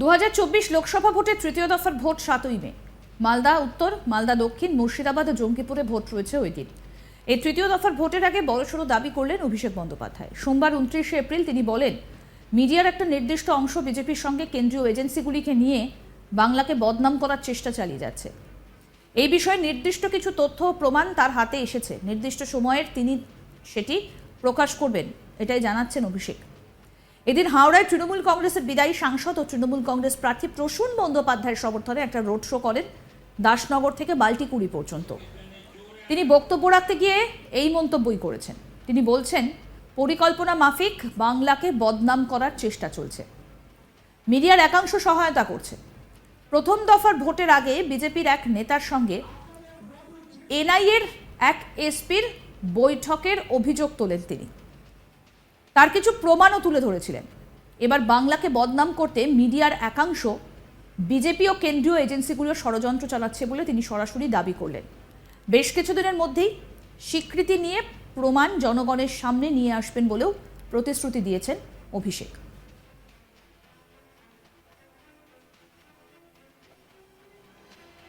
দু হাজার চব্বিশ লোকসভা ভোটের তৃতীয় দফার ভোট সাতই মে। মালদা উত্তর, মালদা দক্ষিণ, মুর্শিদাবাদ ও জঙ্গিপুরে ভোট রয়েছে ওই দিন। এই তৃতীয় দফার ভোটের আগে বড়সড় দাবি করলেন অভিষেক বন্দ্যোপাধ্যায়। সোমবার উনত্রিশে এপ্রিল তিনি বলেন, মিডিয়ার একটা নির্দিষ্ট অংশ বিজেপির সঙ্গে কেন্দ্রীয় এজেন্সিগুলিকে নিয়ে বাংলাকে বদনাম করার চেষ্টা চালিয়ে যাচ্ছে। এই বিষয়ে নির্দিষ্ট কিছু তথ্য ও প্রমাণ তার হাতে এসেছে। নির্দিষ্ট সময়ের তিনি সেটি প্রকাশ করবেন, এটাই জানাচ্ছেন অভিষেক। এদিন হাওড়ায় তৃণমূল কংগ্রেসের বিদায়ী সাংসদ ও তৃণমূল কংগ্রেস প্রার্থী প্রসূন বন্দ্যোপাধ্যায়ের সমর্থনে একটা রোড শো করেন দাসনগর থেকে বাল্টিকুড়ি পর্যন্ত। তিনি বক্তব্য রাখতে গিয়ে এই মন্তব্যই করেছেন। তিনি বলছেন, পরিকল্পনা মাফিক, বাংলাকে বদনাম করার চেষ্টা চলছে। মিডিয়ার একাংশ সহায়তা করছে। প্রথম দফার ভোটের আগে বিজেপির এক নেতার সঙ্গে এনআইএর এক এসপির বৈঠকের অভিযোগ তোলেন তিনি। তার কিছু প্রমাণও তুলে ধরেছিলেন। এবার বাংলাকে বদনাম করতে মিডিয়ার একাংশ বিজেপি ও কেন্দ্রীয় এজেন্সিগুলো ষড়যন্ত্র চালাচ্ছে বলে তিনি সরাসরি দাবি করলেন। বেশ কিছুদিনের মধ্যেই স্বীকৃতি নিয়ে প্রমাণ জনগণের সামনে নিয়ে আসবেন বলেও প্রতিশ্রুতি দিয়েছেন অভিষেক।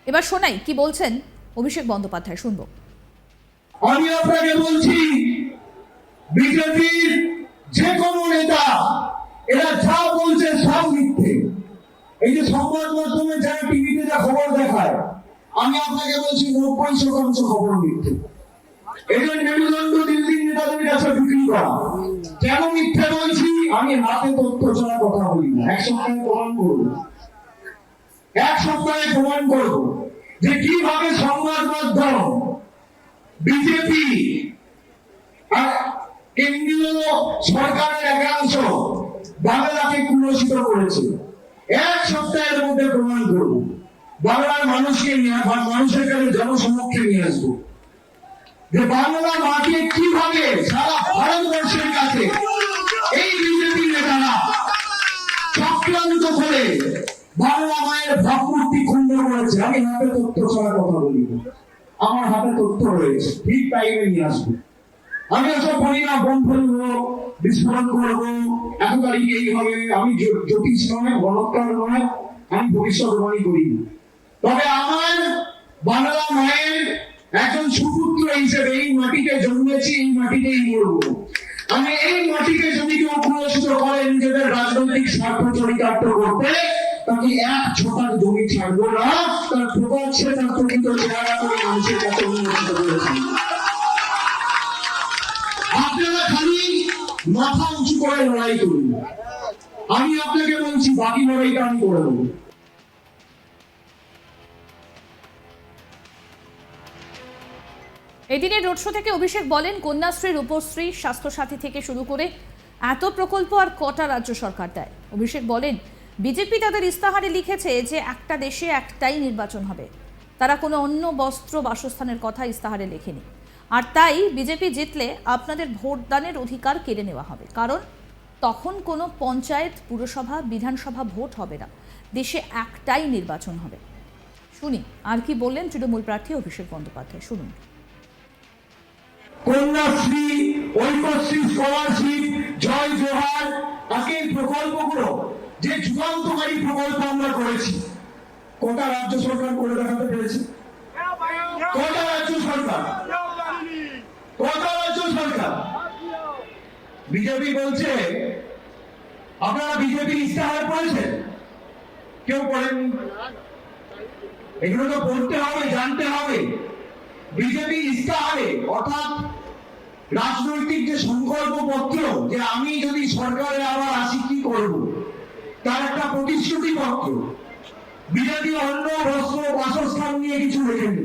এবার শোনাই, কি বলছেন অভিষেক বন্দ্যোপাধ্যায়? শুনব। আমি আপনাকে বলছি বিজেপির যে কোনো নেতা এরা যা বলছে সব মিথ্যে এই যে সংবাদ মাধ্যমে যারা টিভিতে যা খবর দেখায়, আমি আপনাকে বলছি, নব্বই শতাংশ খবর মিথ্যে। মেরুদণ্ড দিল্লির নেতাদের কাছে বিক্রি করা। কেন মিথ্যে বলছি? আমি হাতে তথ্য ছাড়া কথা বলি না। এক সপ্তাহে প্রমাণ এক সপ্তাহে প্রমাণ যে কীভাবে সংবাদ মাধ্যম, বিজেপি কেন্দ্রীয় সরকারের একাংশ বাংলাকে কুলসিত করেছে। এক সপ্তাহের মধ্যে প্রমাণ করব। বাংলার মানুষকে নিয়ে মানুষের কাছে জনসমক্ষে নিয়ে আসব। যে বাংলা মাকে কীভাবে সারা ভারতবর্ষের কাছে এই বিজেপি নেতারা চক্রান্ত করে বাংলা মায়ের ভাবমূর্তি ক্ষুণ্ণ করেছে, আমি হাতে তথ্য ছাড়া কথা বলি আমার হাতে তথ্য রয়েছে, ঠিক টাইমে নিয়ে আসব। আমি এসব বলি না বোম ফেলব বিস্ফোরণ করব। এত তারিখে এই হবে, আমি জ্যোতিষ নয় গণকার নয়, আমি ভবিষ্যৎবাণী করি। না তবে আমার বাংলা মায়ের একজন সুপুত্র হিসেবে এই মাটিতে জন্মেছি, এই মাটিতেই মরবো। আমি এই মাটিতে যদি কেউ পুরস্কৃত করে, নিজেদের রাজনৈতিক স্বার্থ চরিতার্থ করতে, তাকে এক ছোটার জমি ছাড়বো না। তার প্রকাশ্যে তার প্রকৃত চেহারা করে মানুষের কাছে উন্মোচিত করেছি মাথা উঁচু করে লড়াই করুন। আমি আপনাকে বলছি, বাকি লড়াইটা আমি করে দেবো এদিনের রোড শো থেকে অভিষেক বলেন কন্যাশ্রী রূপশ্রী স্বাস্থ্যসাথী থেকে শুরু করে এত প্রকল্প আর কটা রাজ্য সরকার দেয়। অভিষেক বলেন, বিজেপি তাদের ইস্তাহারে লিখেছে যে একটা দেশে একটাই নির্বাচন হবে। তারা কোনো অন্য বস্ত্র বাসস্থানের কথা ইস্তাহারে লেখেনি। আর তাই বিজেপি জিতলে আপনাদের ভোটদানের অধিকার কেড়ে নেওয়া হবে। কারণ তখন কোনো পঞ্চায়েত, পুরসভা, বিধানসভা ভোট হবে না। দেশে একটাই নির্বাচন হবে। শুনি, আর কি বললেন তৃণমূল প্রার্থী অভিষেক বন্দ্যোপাধ্যায়? শুনুন। কন্যাশ্রী, ঐক্যশ্রী, স্কলারশিপ, জয় জোহার এই প্রকল্পগুলো, যে যুগান্তকারী প্রকল্প আমরা করেছি, কটা রাজ্য সরকার করে দেখাতে পেরেছে। কটা রাজ্য সরকার। বিজেপি বলছে, আপনারা বিজেপি ইস্তাহার পড়েছেন কেউ পড়েন এগুলো তো পড়তে হবে, জানতে হবে। বিজেপি ইস্তাহারে অর্থাৎ রাজনৈতিক যে সংকল্প পত্র যে আমি যদি সরকারে আবার আসি কি করব? তার একটা প্রতিশ্রুতি পত্র বিজেপি অন্য বস্ত্র, বাসস্থান নিয়ে কিছু লেখেনি।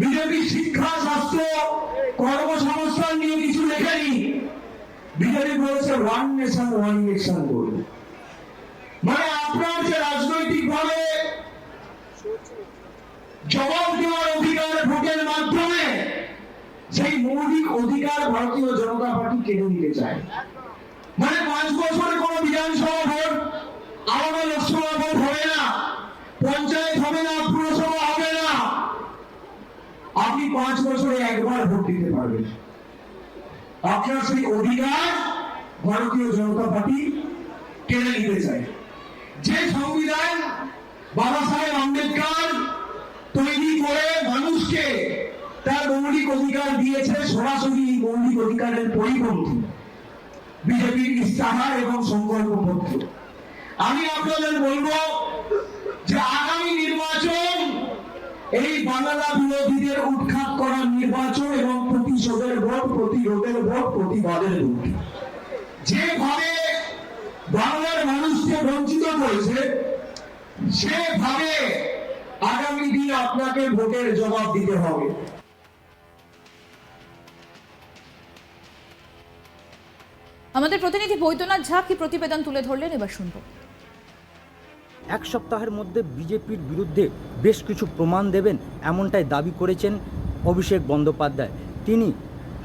বিজেপি শিক্ষা, স্বাস্থ্য কর্মসংস্থান নিয়ে কিছু লেখেনি। বিজেপি বলেছে ওয়ান নেশন ওয়ান ইলেকশন করবে। মানে আপনার যে রাজনৈতিক ভাবে জবাব দেওয়ার অধিকার ভোটের মাধ্যমে, সেই মৌলিক অধিকার ভারতীয় জনতা পার্টি কেড়ে নিতে চায়। মানে পাঁচ বছরে কোন বিধানসভা ভোট, আলাদা লোকসভা ভোট হবে না পঞ্চায়েত হবে না পুরসভা হবে না আপনি পাঁচ বছরে একবার ভোট দিতে পারবেন। আপনার সেই অধিকার ভারতীয় জনতা পার্টি কেড়ে নিতে চায়। যে সংবিধান বাবা সাহেব আম্বেদকর তৈরি করে মানুষকে তার মৌলিক অধিকার দিয়েছে, সরাসরি মৌলিক অধিকারের পরিপন্থী। বিজেপির ইস্তাহার এবং সংকল্পপত্র। আমি আপনাদের বলব যে আগামী নির্বাচন এই বাংলা বিরোধীদের উৎখাত করা নির্বাচন এবং প্রতিশোধের ভোট, প্রতিরোধের ভোট, প্রতিবাদের ভোট। যেভাবে বাংলার মানুষকে বঞ্চিত করেছে, সেভাবে আগামী দিনে আপনাকে ভোটের জবাব দিতে হবে। আমাদের প্রতিনিধি বৈদ্যনাথ ঝা কি প্রতিবেদন তুলে ধরলেন? এবার শুনব। এক সপ্তাহের মধ্যে বিজেপির বিরুদ্ধে বেশ কিছু প্রমাণ দেবেন এমনটাই দাবি করেছেন অভিষেক বন্দ্যোপাধ্যায়। তিনি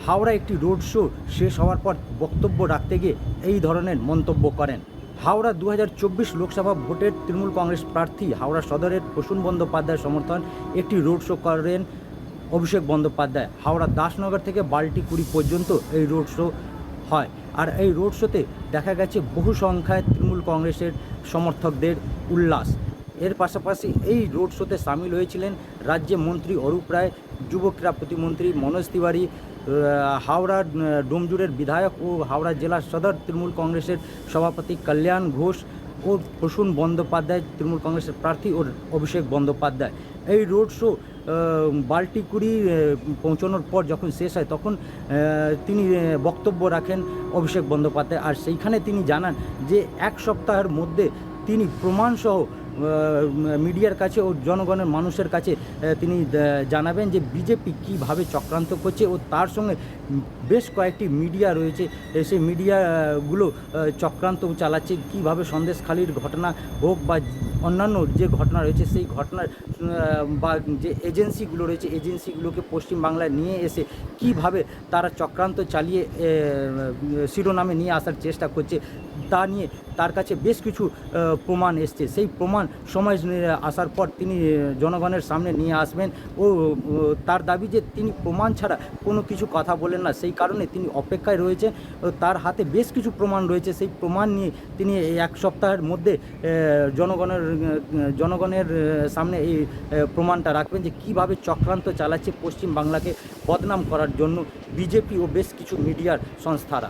হাওড়া একটি রোড শো শেষ হওয়ার পর বক্তব্য রাখতে গিয়ে এই ধরনের মন্তব্য করেন। হাওড়া দু হাজার চব্বিশ লোকসভা ভোটের তৃণমূল কংগ্রেস প্রার্থী হাওড়া সদরের প্রসূন বন্দ্যোপাধ্যায় সমর্থন একটি রোড শো করেন অভিষেক বন্দ্যোপাধ্যায়। হাওড়া দাসনগর থেকে বাল্টিকুড়ি পর্যন্ত এই রোড শো হয়। আর এই রোড শোতে দেখা গেছে বহু সংখ্যায় তৃণমূল কংগ্রেসের সমর্থকদের উল্লাস। এর পাশাপাশি এই রোড শোতে সামিল হয়েছিলেন রাজ্যে মন্ত্রী অরূপ রায় যুব ক্রীড়া প্রতিমন্ত্রী মনোজ তিওয়ারি হাওড়া ডোমজুরের বিধায়ক ও হাওড়া জেলা সদর তৃণমূল কংগ্রেসের সভাপতি কল্যাণ ঘোষ ও প্রসূন বন্দ্যোপাধ্যায়, তৃণমূল কংগ্রেসের প্রার্থী ও অভিষেক বন্দ্যোপাধ্যায়। এই রোড শো বাল্টিকুড়ি পৌঁছানোর পর যখন শেষ হয়, তখন তিনি বক্তব্য রাখেন অভিষেক বন্দ্যোপাধ্যায়। আর সেইখানে তিনি জানান যে, এক সপ্তাহের মধ্যে তিনি প্রমাণসহ মিডিয়ার কাছে ও জনগণের মানুষের কাছে তিনি জানাবেন যে, বিজেপি কীভাবে চক্রান্ত করছে ও তার সঙ্গে বেশ কয়েকটি মিডিয়া রয়েছে। সেই মিডিয়াগুলো চক্রান্ত চালাচ্ছে। কীভাবে সন্দেশখালির ঘটনা হোক বা অন্যান্য যে ঘটনা রয়েছে, সেই ঘটনার বা যে এজেন্সিগুলো রয়েছে, এজেন্সিগুলোকে পশ্চিমবাংলায় নিয়ে এসে কীভাবে তারা চক্রান্ত চালিয়ে শিরোনামে নিয়ে আসার চেষ্টা করছে তা নিয়ে তার কাছে বেশ কিছু প্রমাণ এসছে। সেই প্রমাণ সময় আসার পর তিনি জনগণের সামনে নিয়ে আসবেন ও তার দাবি যে তিনি প্রমাণ ছাড়া কোনো কিছু কথা বলেন না। সেই কারণে তিনি অপেক্ষায় রয়েছে তার হাতে বেশ কিছু প্রমাণ রয়েছে। সেই প্রমাণ নিয়ে তিনি এক সপ্তাহের মধ্যে জনগণের জনগণের সামনে এই প্রমাণটা রাখবেন যে কীভাবে চক্রান্ত চালাচ্ছে পশ্চিম বাংলাকে বদনাম করার জন্য বিজেপি ও বেশ কিছু মিডিয়ার সংস্থারা।